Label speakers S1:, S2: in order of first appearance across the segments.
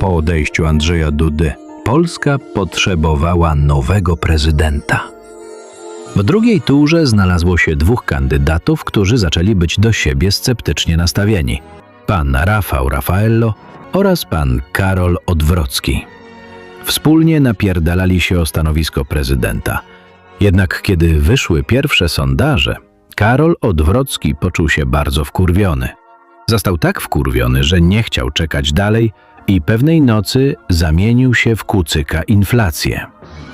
S1: Po odejściu Andrzeja Dudy, Polska potrzebowała nowego prezydenta. W drugiej turze znalazło się dwóch kandydatów, którzy zaczęli być do siebie sceptycznie nastawieni: pan Rafał Raffaello oraz pan Karol Odwrocki. Wspólnie napierdalali się o stanowisko prezydenta. Jednak kiedy wyszły pierwsze sondaże, Karol Odwrocki poczuł się bardzo wkurwiony. Został tak wkurwiony, że nie chciał czekać dalej i pewnej nocy zamienił się w kucyka inflację.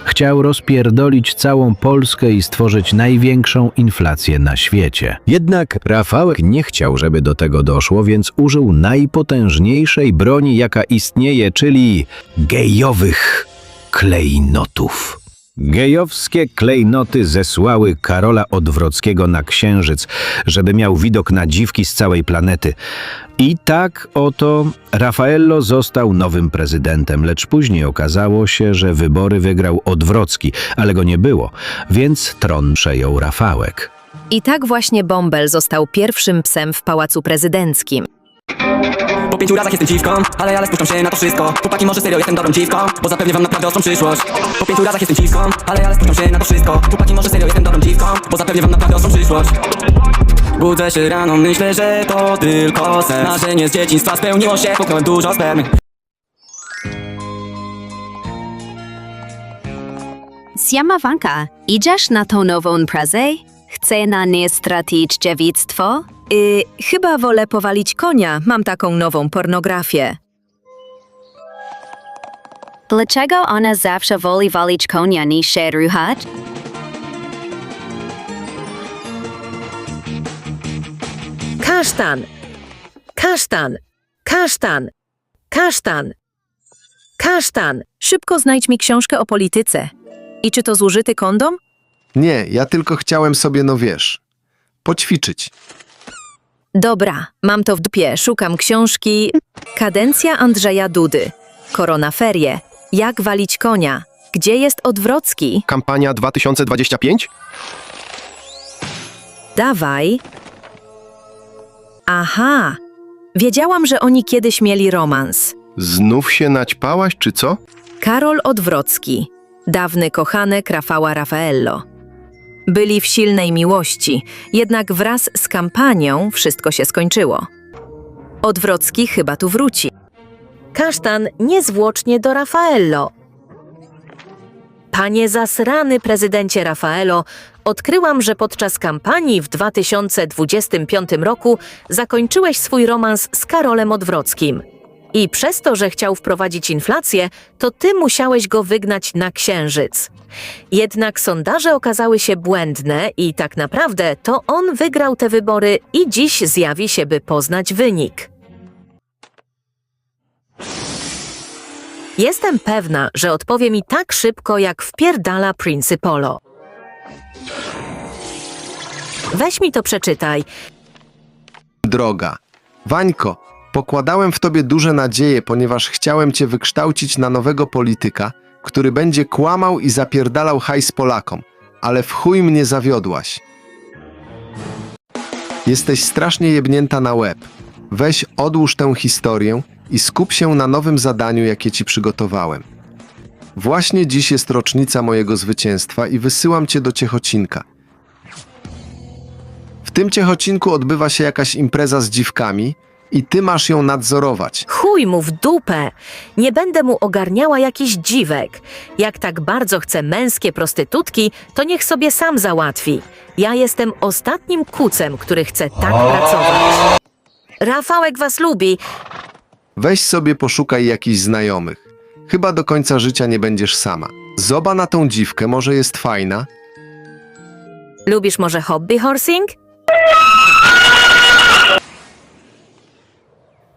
S1: Chciał rozpierdolić całą Polskę i stworzyć największą inflację na świecie. Jednak Rafałek nie chciał, żeby do tego doszło, więc użył najpotężniejszej broni, jaka istnieje, czyli gejowych klejnotów. Gejowskie klejnoty zesłały Karola Odwrockiego na księżyc, żeby miał widok na dziwki z całej planety. I tak oto Raffaello został nowym prezydentem, lecz później okazało się, że wybory wygrał Odwrocki, ale go nie było, więc tron przejął Rafałek.
S2: I tak właśnie Bąbel został pierwszym psem w pałacu prezydenckim.
S3: Po pięciu razach jestem dziwką, ale ja spuszczam się na to wszystko. Chłopaki może serio jestem dobrą dziwką, bo zapewnię wam naprawdę ostrą przyszłość. Po pięciu razach jestem dziwką, ale ja spuszczam się na to wszystko. Chłopaki może serio jestem dobrą dziwką, bo zapewnię wam naprawdę ostrą przyszłość. Budzę się rano, myślę, że to tylko sen. Marzenie z dzieciństwa spełniło się, puknąłem dużo spermy.
S4: Siema Wanka, idziesz na tą nową imprezę? Chcę na nie stracić dziewictwo?
S2: Y, chyba wolę powalić konia, mam taką nową pornografię.
S4: Dlaczego ona zawsze woli walić konia niż się ruchać?
S2: Kasztan! Kasztan! Kasztan! Kasztan! Kasztan! Szybko znajdź mi książkę o polityce. I czy to zużyty kondom?
S5: Nie, ja tylko chciałem sobie, no wiesz, poćwiczyć.
S2: Dobra, mam to w dupie. Szukam książki Kadencja Andrzeja Dudy. Koronaferie. Jak walić konia? Gdzie jest Odwrocki?
S6: Kampania 2025?
S2: Dawaj. Aha. Wiedziałam, że oni kiedyś mieli romans.
S6: Znów się naćpałaś, czy co?
S2: Karol Odwrocki, dawny kochanek Rafała Raffaello. Byli w silnej miłości, jednak wraz z kampanią wszystko się skończyło. Odwrocki chyba tu wróci. Kasztan niezwłocznie do Raffaello. Panie zasrany prezydencie Raffaello, odkryłam, że podczas kampanii w 2025 roku zakończyłeś swój romans z Karolem Odwrockim. I przez to, że chciał wprowadzić inflację, to ty musiałeś go wygnać na księżyc. Jednak sondaże okazały się błędne i tak naprawdę to on wygrał te wybory i dziś zjawi się, by poznać wynik. Jestem pewna, że odpowie mi tak szybko, jak wpierdala Principolo. Weź mi to przeczytaj.
S5: Droga. Wańko, pokładałem w tobie duże nadzieje, ponieważ chciałem cię wykształcić na nowego polityka, który będzie kłamał i zapierdalał hajs Polakom, ale w chuj mnie zawiodłaś. Jesteś strasznie jebnięta na łeb. Weź odłóż tę historię i skup się na nowym zadaniu, jakie ci przygotowałem. Właśnie dziś jest rocznica mojego zwycięstwa i wysyłam cię do Ciechocinka. W tym Ciechocinku odbywa się jakaś impreza z dziwkami i ty masz ją nadzorować.
S2: Chuj mu w dupę! Nie będę mu ogarniała jakichś dziwek. Jak tak bardzo chce męskie prostytutki, to niech sobie sam załatwi. Ja jestem ostatnim kucem, który chce tak pracować. Rafałek was lubi.
S5: Weź sobie poszukaj jakichś znajomych. Chyba do końca życia nie będziesz sama. Zoba na tą dziwkę, może jest fajna?
S2: Lubisz może hobby horsing?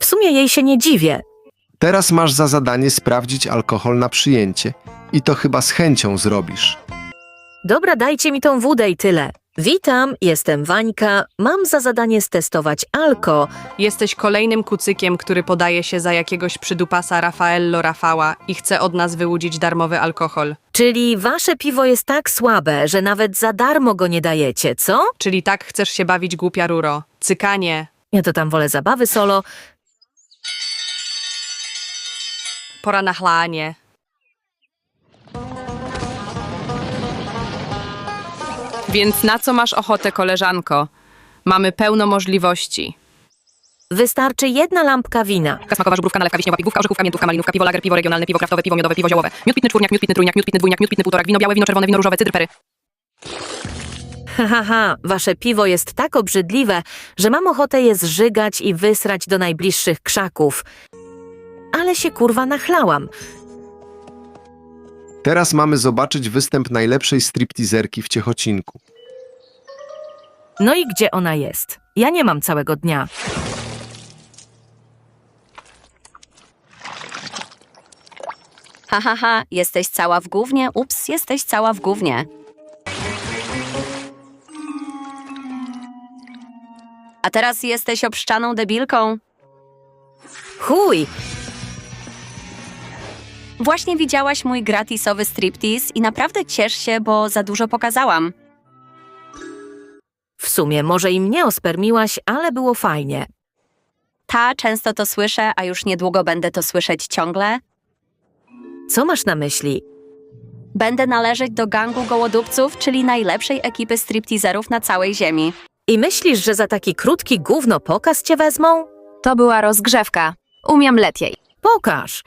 S2: Sumie jej się nie dziwię.
S5: Teraz masz za zadanie sprawdzić alkohol na przyjęcie. I to chyba z chęcią zrobisz.
S2: Dobra, dajcie mi tą wódę i tyle. Witam, jestem Wańka. Mam za zadanie stestować alko.
S7: Jesteś kolejnym kucykiem, który podaje się za jakiegoś przydupasa Rafaello Rafała i chce od nas wyłudzić darmowy alkohol.
S2: Czyli wasze piwo jest tak słabe, że nawet za darmo go nie dajecie, co?
S7: Czyli tak chcesz się bawić, głupia ruro. Cykanie.
S2: Ja to tam wolę zabawy solo.
S7: Pora na chlanie. Więc na co masz ochotę, koleżanko? Mamy pełno możliwości.
S2: Wystarczy jedna lampka wina.
S7: Smakowa żubrówka, nalewka wiśniowa, pigówka, orzechówka, miętówka, malinówka, piwo lager, piwo regionalne, piwo kraftowe, piwo miodowe, piwo ziołowe. Miód pitny czwórniak, miód pitny trójniak, miód pitny dwójniak, miód pitny półtorak, wino białe, wino czerwone, wino różowe, cydr pery.
S2: Ha, ha, ha, wasze piwo jest tak obrzydliwe, że mam ochotę je zżygać i wysrać do najbliższych krzaków. Ale się kurwa nachlałam.
S5: Teraz mamy zobaczyć występ najlepszej stripteaserki w Ciechocinku.
S2: No i gdzie ona jest? Ja nie mam całego dnia.
S4: Ha, ha, ha, jesteś cała w gównie? Ups, jesteś cała w gównie. A teraz jesteś obszczaną debilką.
S2: Chuj!
S4: Właśnie widziałaś mój gratisowy striptease i naprawdę ciesz się, bo za dużo pokazałam.
S2: W sumie może i mnie ospermiłaś, ale było fajnie.
S4: Ta, często to słyszę, a już niedługo będę to słyszeć ciągle.
S2: Co masz na myśli?
S4: Będę należeć do gangu gołodupców, czyli najlepszej ekipy stripteaserów na całej ziemi.
S2: I myślisz, że za taki krótki gówno pokaz cię wezmą?
S4: To była rozgrzewka. Umiem lepiej.
S2: Pokaż!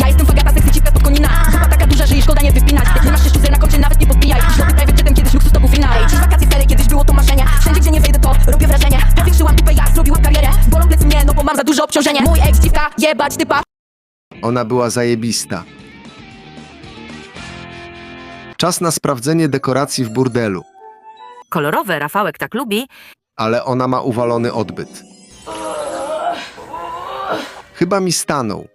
S3: Ja jestem fagata, sexy cipka pod konina. Zupa taka duża, że jej szkoda nie wypinać. Nie masz jeszcze na koncie, nawet nie podbijaj Ślody private jetem, kiedyś luksus to był finał. Dziś wakacje stare, kiedyś było to marzenie. Wszędzie, gdzie nie wejdę, to robię wrażenie. Powiększyłam dupę, jak zrobiłam karierę. Bolą plecy mnie, no bo mam za duże obciążenie. Mój ex dziwka, jebać typa.
S5: Ona była zajebista. Czas na sprawdzenie dekoracji w burdelu,
S2: Kolorowe Rafałek tak lubi.
S5: ale ona ma uwalony odbyt. Chyba mi stanął.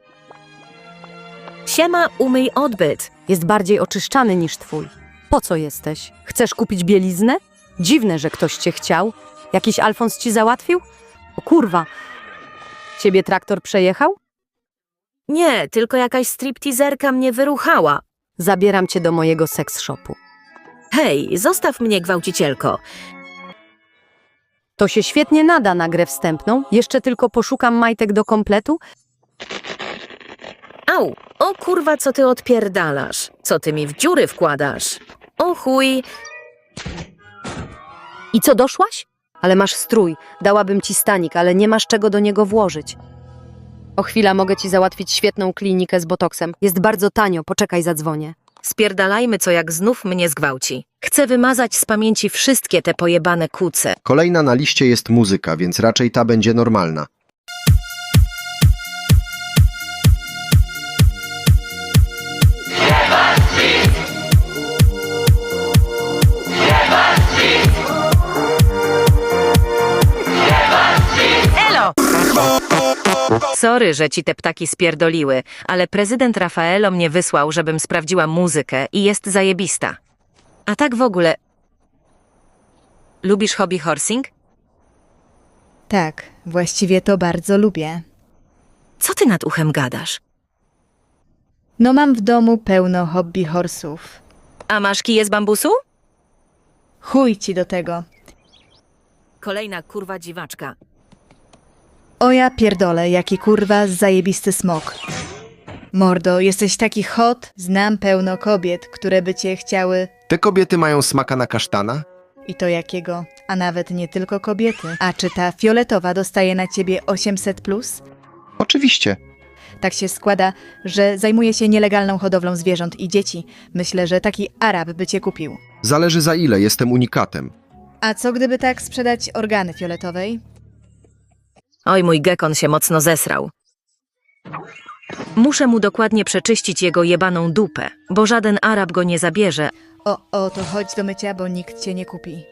S2: Siema, umyj odbyt.
S8: Jest bardziej oczyszczany niż twój. Po co jesteś? Chcesz kupić bieliznę? Dziwne, że ktoś cię chciał. Jakiś Alfons ci załatwił? O kurwa. Ciebie traktor przejechał?
S2: Nie, tylko jakaś stripteaserka mnie wyruchała.
S8: Zabieram cię do mojego seks shopu.
S2: Hej, zostaw mnie, gwałcicielko.
S8: To się świetnie nada na grę wstępną. Jeszcze tylko poszukam majtek do kompletu.
S2: Au, o kurwa, co ty odpierdalasz? Co ty mi w dziury wkładasz? O chuj,
S8: I co, doszłaś? Ale masz strój. Dałabym ci stanik, ale nie masz czego do niego włożyć. O chwila, mogę ci załatwić świetną klinikę z botoksem. Jest bardzo tanio, poczekaj, zadzwonię.
S2: spierdalajmy, co jak znów mnie zgwałci. Chcę wymazać z pamięci wszystkie te pojebane kuce.
S6: Kolejna na liście jest muzyka, więc raczej ta będzie normalna.
S2: Sorry, że ci te ptaki spierdoliły, ale prezydent Rafaelo mnie wysłał, żebym sprawdziła muzykę i jest zajebista. A tak w ogóle... Lubisz hobby horsing?
S9: Tak, właściwie to bardzo lubię.
S2: Co ty nad uchem gadasz?
S9: No mam w domu pełno hobby horsów.
S2: A masz kije z bambusu?
S9: Chuj ci do tego.
S2: Kolejna kurwa dziwaczka.
S9: O ja pierdolę, jaki kurwa zajebisty smok. Mordo, jesteś taki hot, znam pełno kobiet, które by cię chciały
S5: Te kobiety mają smaka na kasztana?
S9: i to jakiego, a nawet nie tylko kobiety. A czy ta fioletowa dostaje na ciebie 800 plus?
S6: Oczywiście.
S9: Tak się składa, że zajmuje się nielegalną hodowlą zwierząt i dzieci. Myślę, że taki Arab by cię kupił.
S6: Zależy za ile, jestem unikatem.
S9: A co gdyby tak sprzedać organy fioletowej?
S2: Oj, mój gekon się mocno zesrał. Muszę mu dokładnie przeczyścić jego jebaną dupę, bo żaden Arab go nie zabierze.
S9: O, o, to chodź do mycia, bo nikt cię nie kupi.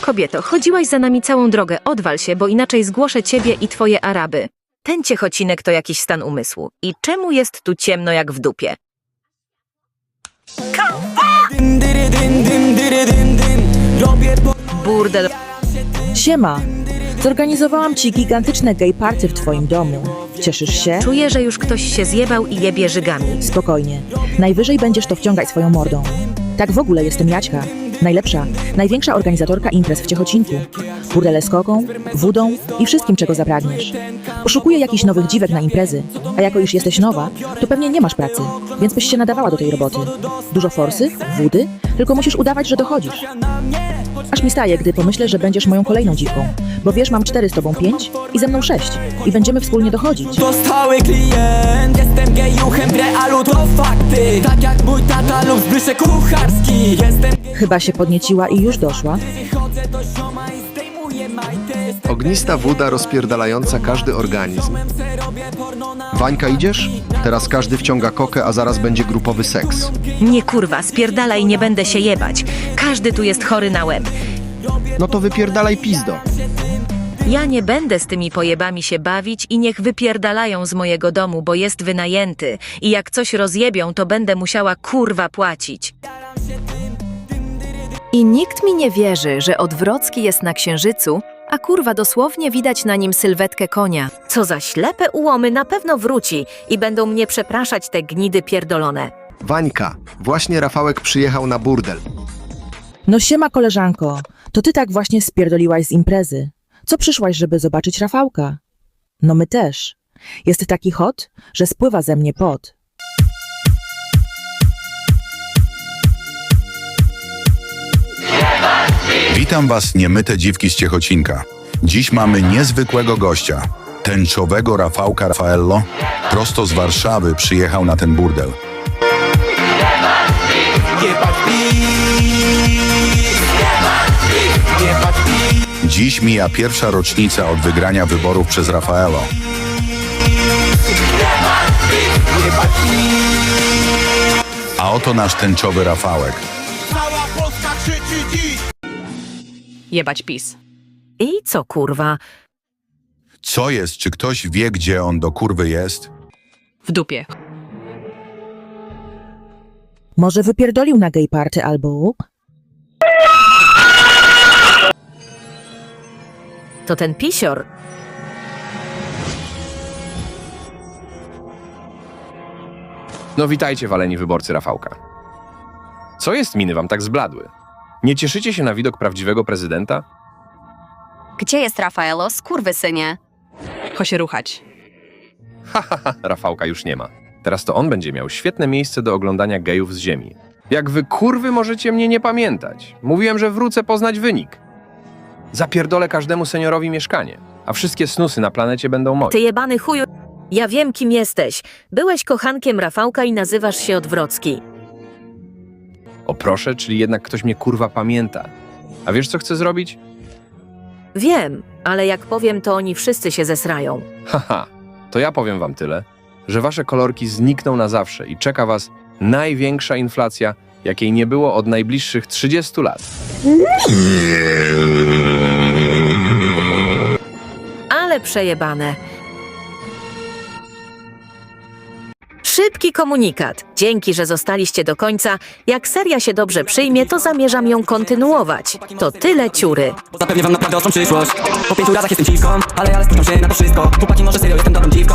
S2: Kobieto, chodziłaś za nami całą drogę, odwal się, bo inaczej zgłoszę ciebie i twoje Araby. Ten ciechocinek to jakiś stan umysłu. I czemu jest tu ciemno jak w dupie? Burdel.
S10: Siema! Zorganizowałam ci gigantyczne gay party w twoim domu. Cieszysz się?
S2: Czuję, że już ktoś się zjebał i jebie żygami.
S10: Spokojnie. Najwyżej będziesz to wciągać swoją mordą. Tak w ogóle jestem Jaćka. Najlepsza, największa organizatorka imprez w Ciechocinku. Burdele z koką, wódą i wszystkim, czego zapragniesz. Poszukuję jakichś nowych dziwek na imprezy, a jako już jesteś nowa, to pewnie nie masz pracy, więc byś się nadawała do tej roboty. Dużo forsy, wódy, tylko musisz udawać, że dochodzisz. Aż mi staje, gdy pomyślę, że będziesz moją kolejną dziwką, bo wiesz, mam cztery z tobą pięć i ze mną sześć. I będziemy wspólnie dochodzić.
S3: To stały klient. Jestem gejuchem w realu, to fakty. Tak jak mój tata lub Zbyszek Kucharski. Jestem
S10: Chyba się podnieciła i już doszła.
S5: Ognista woda rozpierdalająca każdy organizm.
S6: Wańka, idziesz? Teraz każdy wciąga kokę, a zaraz będzie grupowy seks.
S2: Nie kurwa, spierdalaj, nie będę się jebać. Każdy tu jest chory na łeb.
S6: No to wypierdalaj pizdo.
S2: Ja nie będę z tymi pojebami się bawić i niech wypierdalają z mojego domu, bo jest wynajęty. I jak coś rozjebią, to będę musiała kurwa płacić. I nikt mi nie wierzy, że Odwrocki jest na Księżycu, a kurwa dosłownie widać na nim sylwetkę konia. Co za ślepe ułomy na pewno wróci i będą mnie przepraszać te gnidy pierdolone.
S5: Wańka, właśnie Rafałek przyjechał na burdel.
S10: No siema koleżanko, to ty tak właśnie spierdoliłaś z imprezy. Co przyszłaś, żeby zobaczyć Rafałka? No my też. Jest taki hot, że spływa ze mnie pot.
S11: Witam Was, niemyte dziwki z Ciechocinka. Dziś mamy niezwykłego gościa. Tęczowego Rafałka Rafaello. Prosto z Warszawy przyjechał na ten burdel. Dziś mija pierwsza rocznica od wygrania wyborów przez Rafaelo. A oto nasz tęczowy Rafałek.
S7: Jebać PiS.
S2: I co kurwa?
S11: Co jest? Czy ktoś wie, gdzie on do kurwy jest?
S7: W dupie.
S10: Może wypierdolił na gay party albo...
S2: To ten pisior.
S12: No witajcie, waleni wyborcy Rafałka. Co jest miny wam tak zbladły? Nie cieszycie się na widok prawdziwego prezydenta?
S4: Gdzie jest Rafaelo, skurwysynie?
S7: Cho się ruchać.
S12: Ha, ha, ha, Rafałka już nie ma. Teraz to on będzie miał świetne miejsce do oglądania gejów z ziemi. Jak wy kurwy możecie mnie nie pamiętać? Mówiłem, że wrócę poznać wynik. Zapierdolę każdemu seniorowi mieszkanie, a wszystkie snusy na planecie będą moje.
S2: Ty jebany chuju. Ja wiem, kim jesteś. Byłeś kochankiem Rafałka i nazywasz się Odwrocki.
S12: O proszę, czyli jednak ktoś mnie kurwa pamięta. A wiesz co chcę zrobić?
S2: Wiem, ale jak powiem, to oni wszyscy się zesrają.
S12: Haha, to ja powiem wam tyle, że wasze kolorki znikną na zawsze i czeka was największa inflacja, jakiej nie było od najbliższych 30 lat.
S2: Ale przejebane. Szybki komunikat. Dzięki, że zostaliście do końca. Jak seria się dobrze przyjmie, to zamierzam ją kontynuować. To tyle ciury.
S3: Zapewnię wam naprawdę ostrą przyszłość Po pięciu razach jestem dziwką Ale ale spuszczam się na to wszystko Chłopaki może serio jestem dobrą dziwką